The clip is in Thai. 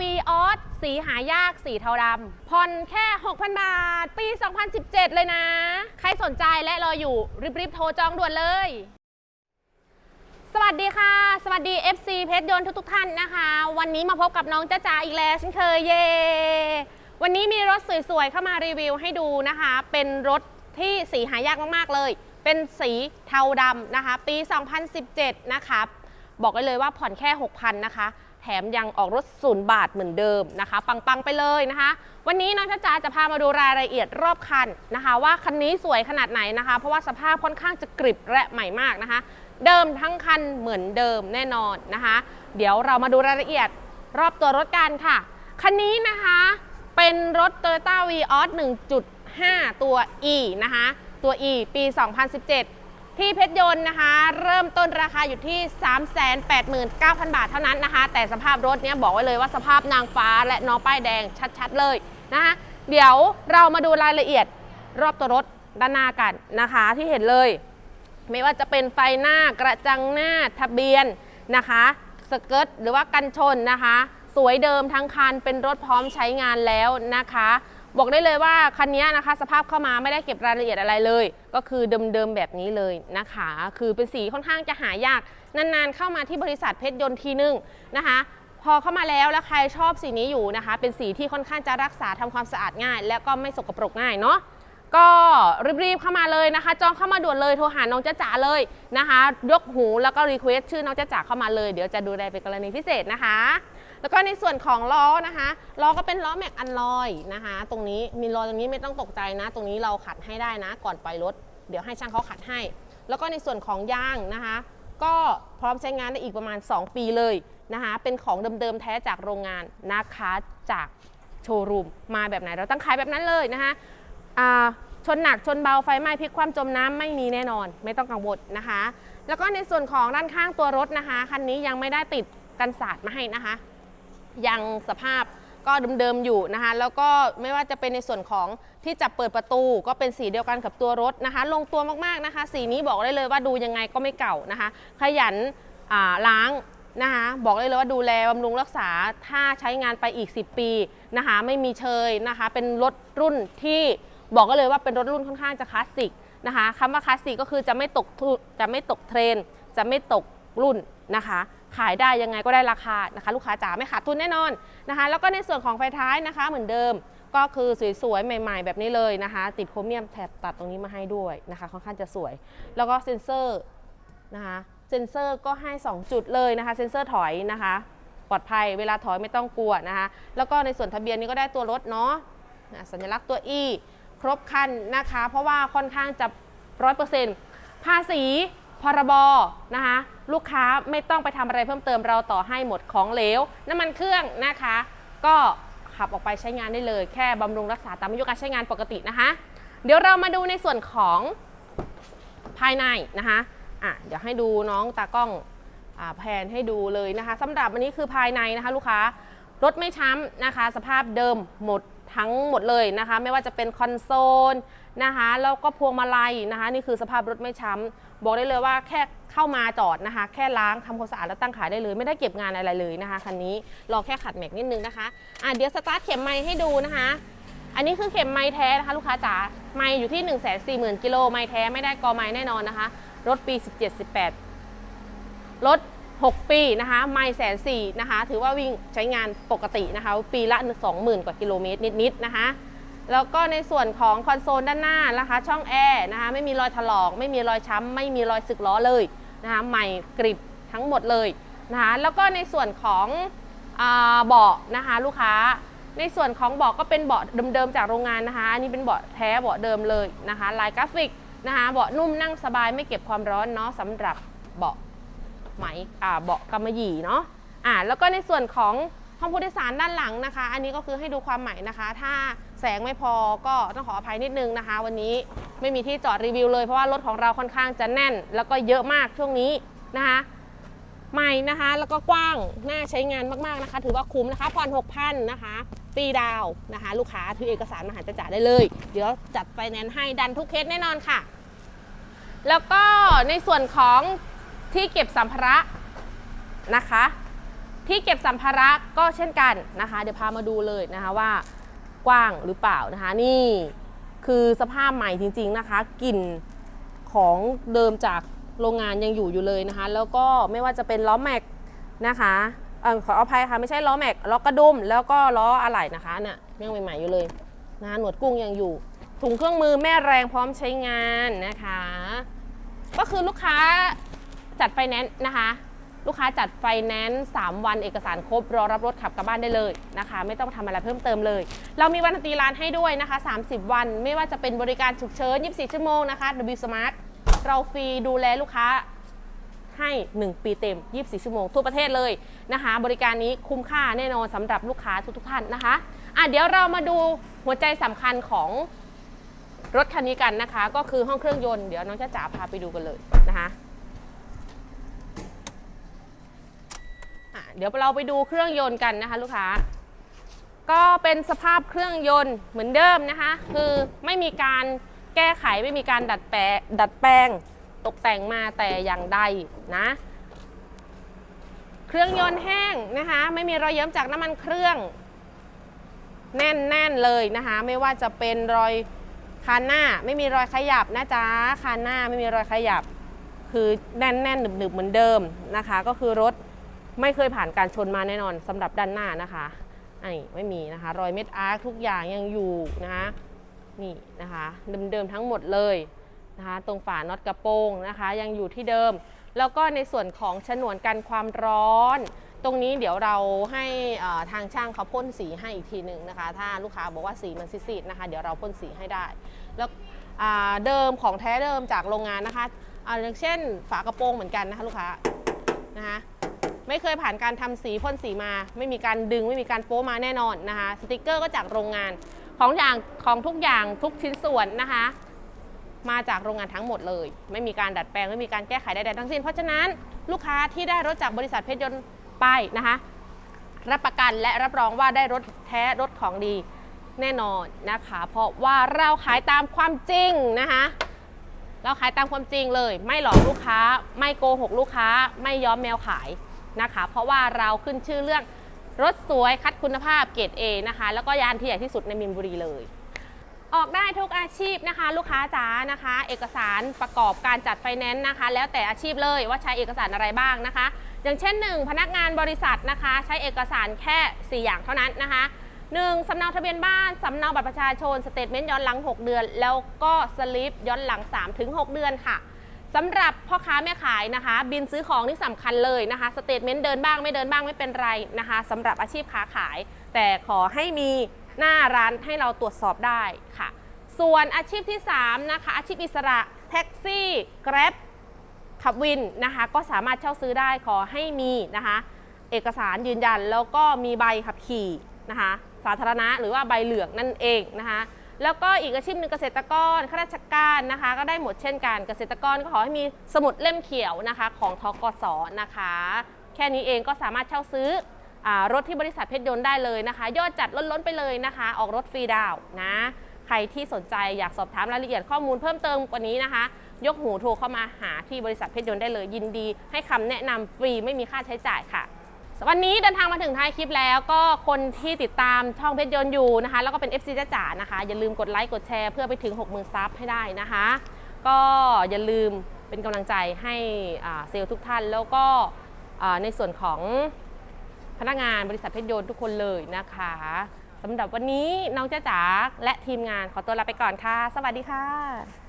วีออสสีหายาก สีเทาดำผ่อนแค่ 6,000 บาท ปี 2017 เลยนะ ใครสนใจและรออยู่ รีบๆ โทรจองด่วนเลย สวัสดีค่ะ สวัสดี FC เพชรยนต์ทุกๆ ท่านนะคะ วันนี้มาพบกับน้องจ้าจ๋าอีกแล้วเช่นเคยเย่วันนี้มีรถสวยๆ เข้ามารีวิวให้ดูนะคะ เป็นรถที่สีหายากมากๆ เลย เป็นสีเทาดำนะคะ ปี 2017 นะคะ บอกได้เลยว่าผ่อนแค่ 6,000 นะคะ ถมยังออกรถศูนย์บาทเหมือนเดิมนะคะ ปังๆไปเลยนะคะ วันนี้น้องจ้าจ๋าจะพามาดูรายละเอียดรอบคันนะคะ ว่าคันนี้สวยขนาดไหนนะคะ เพราะว่าสภาพค่อนข้างจะกริบและใหม่มากนะคะ เดิมทั้งคันเหมือนเดิมแน่นอนนะคะ เดี๋ยวเรามาดูรายละเอียดรอบตัวรถกันค่ะคันนี้นะคะเป็นรถ Toyota Vios 1.5 ตัว E นะคะ ตัว E ปี 2017 ที่เพชรยนต์นะคะ เริ่มต้นราคาอยู่ที่ 389,000 บาทเท่านั้นนะคะ แต่สภาพรถเนี้ยบอกไว้เลยว่าสภาพนางฟ้าและน้องป้ายแดงชัดๆเลยนะคะเดี๋ยวเรามาดูรายละเอียดรอบตัวรถด้านหน้ากันนะคะที่เห็นเลย ไม่ว่าจะเป็นไฟหน้ากระจังหน้าทะเบียนนะคะสเกิร์ตหรือว่ากันชนนะคะ สวยเดิมทั้งคันเป็นรถพร้อมใช้งานแล้วนะคะ บอกได้เลยว่าคันนี้นะคะ สภาพเข้ามาไม่ได้เก็บรายละเอียดอะไรเลย ก็คือเดิมๆแบบนี้เลยนะคะ คือเป็นสีค่อนข้างจะหายาก นานๆเข้ามาที่บริษัทเพชรยนต์ทีนึงนะคะพอเข้ามาแล้วแล้วใครชอบสีนี้อยู่นะคะ เป็นสีที่ค่อนข้างจะรักษาทำความสะอาดง่าย แล้วก็ไม่สกปรกง่ายเนาะ ก็รีบๆเข้ามาเลยนะคะ จองเข้ามาด่วนเลยโทรหาน้องจ้าจ๋าเลยนะคะ ยกหูแล้วก็รีเควสชื่อน้องจ้าจ๋าเข้ามาเลยเดี๋ยวจะดูแลเป็นกรณีพิเศษนะคะ แล้วก็ในส่วนของล้อนะคะล้อก็เป็นล้อแม็กอันลอยนะคะ ตรงนี้มีรอตรงนี้ไม่ต้องตกใจนะ ตรงนี้เราขัดให้ได้นะ ก่อนปล่อยรถเดี๋ยวให้ช่างเขาขัดให้ แล้วก็ในส่วนของยางนะคะ ก็พร้อมใช้งานได้อีกประมาณ 2 ปีเลยนะคะ เป็นของเดิมๆแท้จากโรงงานนะคะจากโชว์รูมมาแบบไหนเราตั้งขายแบบนั้นเลยนะคะอ่า ชนหนักชนเบาไฟไหม้พลิกคว่ำจมน้ำไม่มีแน่นอน ไม่ต้องกังวลนะคะ แล้วก็ในส่วนของด้านข้างตัวรถนะคะคันนี้ยังไม่ได้ติดกันสาดมาให้นะคะ ยังสภาพก็เดิมๆอยู่นะคะ แล้วก็ไม่ว่าจะเป็นในส่วนของที่จับเปิดประตูก็เป็นสีเดียวกันกับตัวรถนะคะ ลงตัวมากๆนะคะ สีนี้บอกได้เลยว่าดูยังไงก็ไม่เก่านะคะ ขยันล้างนะคะบอกได้เลยว่าดูแลบำรุงรักษาถ้าใช้งานไปอีก 10 ปีนะคะ ไม่มีเชยนะคะ เป็นรถรุ่นที่ บอกก็เลยว่าเป็นรถรุ่นค่อนข้างจะคลาสสิกนะคะคำว่าคลาสสิกก็คือจะไม่ตกจะไม่ตกเทรน จะไม่ตกรุ่นนะคะ ขายได้ยังไงก็ได้ราคานะคะ ลูกค้าจ๋าไม่ขาดทุนแน่นอนนะคะ แล้วก็ในส่วนของไฟท้ายนะคะ เหมือนเดิมก็คือสวยๆ ใหม่ๆ แบบนี้เลยนะคะ ติดโครเมียมแถบตัดตรงนี้มาให้ด้วยนะคะค่อนข้างจะสวย แล้วก็เซ็นเซอร์นะคะเซ็นเซอร์ก็ให้ 2 จุดเลยนะคะ เซ็นเซอร์ถอยนะคะ ปลอดภัยเวลาถอยไม่ต้องกลัวนะคะ แล้วก็ในส่วนทะเบียนนี้ก็ได้ตัวรถเนาะอะสัญลักษณ์ตัว E ครบคันนะคะ เพราะว่าค่อนข้างจะร้อยเปอร์เซ็นต์ภาษีพรบนะคะลูกค้าไม่ต้องไปทำอะไรเพิ่มเติมเราต่อให้หมดของเหลว น้ำมันเครื่องนะคะ ก็ขับออกไปใช้งานได้เลย แค่บำรุงรักษาตามอายุการใช้งานปกตินะคะ เดี๋ยวเรามาดูในส่วนของภายในนะคะอะเดี๋ยวให้ดูน้องตากล้องอแผนให้ดูเลยนะคะสำหรับวันนี้คือภายในนะคะ ลูกค้ารถไม่ช้ำนะคะ สภาพเดิมหมด ทั้งหมดเลยนะคะ ไม่ว่าจะเป็นคอนโซลนะคะแล้วก็พวงมาลัยนะคะ นี่คือสภาพรถไม่ช้ำบอกได้เลยว่าแค่เข้ามาจอดนะคะ แค่ล้างทำความสะอาดแล้วตั้งขายได้เลย ไม่ได้เก็บงานอะไรเลยนะคะคันนี้รอแค่ขัดแม็กนิดนึงนะคะอะเดี๋ยวสตาร์ทเข็มไม้ให้ดูนะคะ อันนี้คือเข็มไม้แท้นะคะ ลูกค้าจ๋าไม้อยู่ที่ 1 4 0 0 0 0กิโลไม้แท้ไม่ได้กอไม้แน่นอนนะคะ รถปี 17-18 รถ 6 ปีนะคะไม้แสนสี่นะคะ ถือว่าวิ่งใช้งานปกตินะคะ ปีละ 20,000 กว่ากิโลเมตรนิดๆนะคะ แล้วก็ในส่วนของคอนโซลด้านหน้านะคะ ช่องแอร์นะคะ ไม่มีรอยถลอก ไม่มีรอยช้ำ ไม่มีรอยสึกล้อเลยนะคะใหม่กริบทั้งหมดเลยนะคะแล้วก็ในส่วนของอาเบาะนะคะลูกค้า ในส่วนของเบาะก็เป็นเบาะเดิมๆจากโรงงานนะคะอันนี้เป็นเบาะแท้เบาะเดิมเลยนะคะลายกราฟิกนะคะเบาะนุ่มนั่งสบายไม่เก็บความร้อนเนาะสำหรับเบาะ ไหมเบาะกำมะหยี่เนาะอ่าแล้วก็ในส่วนของห้องผู้โดยสารด้านหลังนะคะ อันนี้ก็คือให้ดูความใหม่นะคะ ถ้าแสงไม่พอก็ต้องขออภัยนิดนึงนะคะ วันนี้ไม่มีที่จอดรีวิวเลยเพราะว่ารถของเราค่อนข้างจะแน่น แล้วก็เยอะมากช่วงนี้นะคะ ใหม่นะคะแล้วก็กว้างน่าใช้งานมากๆนะคะ ถือว่าคุ้มนะคะผ่อน6 0 0นะคะฟรีดาวน์นะคะ ลูกค้าถือเอกสารมาหาจะจ่ายได้เลย เดี๋ยวจัดไฟแนนซ์ให้ดันทุกเคสแน่นอนค่ะ แล้วก็ในส่วนของ ที่เก็บสัมภาระนะคะ ที่เก็บสัมภาระก็เช่นกันนะคะ เดี๋ยวพามาดูเลยนะคะว่ากว้างหรือเปล่านะคะ นี่คือสภาพใหม่จริง ๆนะคะกลิ่นของเดิมจากโรงงานยังอยู่อยู่เลยนะคะ แล้วก็ไม่ว่าจะเป็นล้อแม็กนะคะเออขออภัยค่ะไม่ใช่ล้อแม็กล้อกระดุมแล้วก็ล้ออะไหล่นะคะเนี่ยยังใหม่ๆอยู่เลยนะคะหนวดกุ้งยังอยู่ ถุงเครื่องมือแม่แรงพร้อมใช้งานนะคะ ก็คือลูกค้า จัดไฟแนนซ์นะคะ ลูกค้าจัดไฟแนนซ์3วันเอกสารครบ รอรับรถขับกลับบ้านได้เลยนะคะ ไม่ต้องทำอะไรเพิ่มเติมเลย เรามีวันตีร้านให้ด้วยนะคะ 30 วัน ไม่ว่าจะเป็นบริการฉุกเฉิน 24 ชั่วโมงนะคะ W Smart เราฟรีดูแลลูกค้าให้ 1 ปีเต็ม 24 ชั่วโมง ทั่วประเทศเลยนะคะ บริการนี้คุ้มค่าแน่นอนสำหรับลูกค้าทุกๆท่านนะคะอะเดี๋ยวเรามาดูหัวใจสำคัญของรถคันนี้กันนะคะ ก็คือห้องเครื่องยนต์ เดี๋ยวน้องจ้าจ๋าพาไปดูกันเลยนะคะ อะ เดี๋ยวเราไปดูเครื่องยนต์กันนะคะ ลูกค้า ก็เป็นสภาพเครื่องยนต์เหมือนเดิมนะคะ คือไม่มีการแก้ไขไม่มีการดัดแปลงดัดแปลงตกแต่งมาแต่อย่างใดนะ เครื่องยนต์แห้งนะคะ ไม่มีรอยเยิ้มจากน้ำมันเครื่อง แน่นๆเลยนะคะ ไม่ว่าจะเป็นรอยคานหน้าไม่มีรอยขยับนะจ๊ะคานหน้าไม่มีรอยขยับ คือแน่นๆหนึบๆเหมือนเดิมนะคะ ก็คือรถ ไม่เคยผ่านการชนมาแน่นอนสำหรับด้านหน้านะคะไอ้ไม่มีนะคะ รอยเม็ดอาร์คทุกอย่างยังอยู่นะคะนี่นะคะเดิมๆทั้งหมดเลยนะคะ ตรงฝาน็อตกระโปรงนะคะ ยังอยู่ที่เดิม แล้วก็ในส่วนของฉนวนกันความร้อน ตรงนี้เดี๋ยวเราให้ทางช่างเขาพ่นสีให้อีกทีหนึ่งนะคะ ถ้าลูกค้าบอกว่าสีมันซีดๆนะคะ เดี๋ยวเราพ่นสีให้ได้ แล้วเดิมของแท้เดิมจากโรงงานนะคะอย่างเช่นฝากระโปรงเหมือนกันนะคะลูกค้านะคะ ไม่เคยผ่านการทำสีพ่นสีมา ไม่มีการดึงไม่มีการโป๊มาแน่นอนนะคะสติกเกอร์ก็จากโรงงานของอย่างของทุกอย่างทุกชิ้นส่วนนะคะ มาจากโรงงานทั้งหมดเลย ไม่มีการดัดแปลงไม่มีการแก้ไขใดๆทั้งสิ้น เพราะฉะนั้นลูกค้าที่ได้รถจากบริษัทเพชรยนต์ไปนะคะ รับประกันและรับรองว่าได้รถแท้รถของดีแน่นอนนะคะ เพราะว่าเราขายตามความจริงนะคะเราขายตามความจริงเลย ไม่หลอกลูกค้า ไม่โกหกลูกค้า ไม่ย้อมแมวขาย นะคะ เพราะว่าเราขึ้นชื่อเรื่องรถสวยคัดคุณภาพเกรด A นะคะ แล้วก็ยานที่ใหญ่ที่สุดในมินบุรีเลย ออกได้ทุกอาชีพนะคะ ลูกค้าจ๋านะคะ เอกสารประกอบการจัดไฟแนนซ์นะคะ แล้วแต่อาชีพเลยว่าใช้เอกสารอะไรบ้างนะคะ อย่างเช่น 1 พนักงานบริษัทนะคะ ใช้เอกสารแค่ 4 อย่างเท่านั้นนะคะ 1. สำเนาทะเบียนบ้าน สำเนาบัตรประชาชนสเตทเมนต์ย้อนหลัง 6 เดือน แล้วก็สลิปย้อนหลัง 3-6 เดือนค่ะ สำหรับพ่อค้าแม่ขายนะคะ บินซื้อของนี่สำคัญเลยนะคะสเตทเมนต์เดินบ้างไม่เดินบ้างไม่เป็นไรนะคะสำหรับอาชีพค้าขาย แต่ขอให้มีหน้าร้านให้เราตรวจสอบได้ค่ะ ส่วนอาชีพที่ 3 นะคะ อาชีพอิสระแท็กซี่แกร็บขับวินนะคะ ก็สามารถเช่าซื้อได้ขอให้มีนะคะ เอกสารยืนยันแล้วก็มีใบขับขี่นะคะ สาธารณะหรือว่าใบเหลืองนั่นเองนะคะ แล้วก็อีกอาชีพหนึ่งเกษตรกรข้าราชการนะคะ ก็ได้หมดเช่นกันเกษตรกรก็ขอให้มีสมุดเล่มเขียวนะคะของทกสนะคะ แค่นี้เองก็สามารถเช่าซื้ออรถที่บริษัทเพชรยนต์ได้เลยนะคะ ยอดจัดล้นๆไปเลยนะคะ ออกรถฟรีดาวน์นะ ใครที่สนใจอยากสอบถามรายละเอียดข้อมูลเพิ่มเติมกว่านี้นะคะ ยกหูโทรเข้ามาหาที่บริษัทเพชรยนต์ได้เลย ยินดี ให้คำแนะนำฟรีไม่มีค่าใช้จ่ายค่ะ วันนี้เดินทางมาถึงท้ายคลิปแล้วก็คนที่ติดตามช่องเพชรยนต์อยู่นะคะ แล้วก็เป็น FC จ้าจ๋านะคะ อย่าลืมกดไลค์กดแชร์เพื่อไปถึง 60,000ซับให้ได้นะคะ ก็อย่าลืมเป็นกำลังใจให้เซลล์ทุกท่าน แล้วก็ในส่วนของพนักงานบริษัทเพชรยนต์ทุกคนเลยนะคะสำหรับวันนี้น้องจ้าจ๋าและทีมงานขอตัวลาไปก่อนค่ะ สวัสดีค่ะ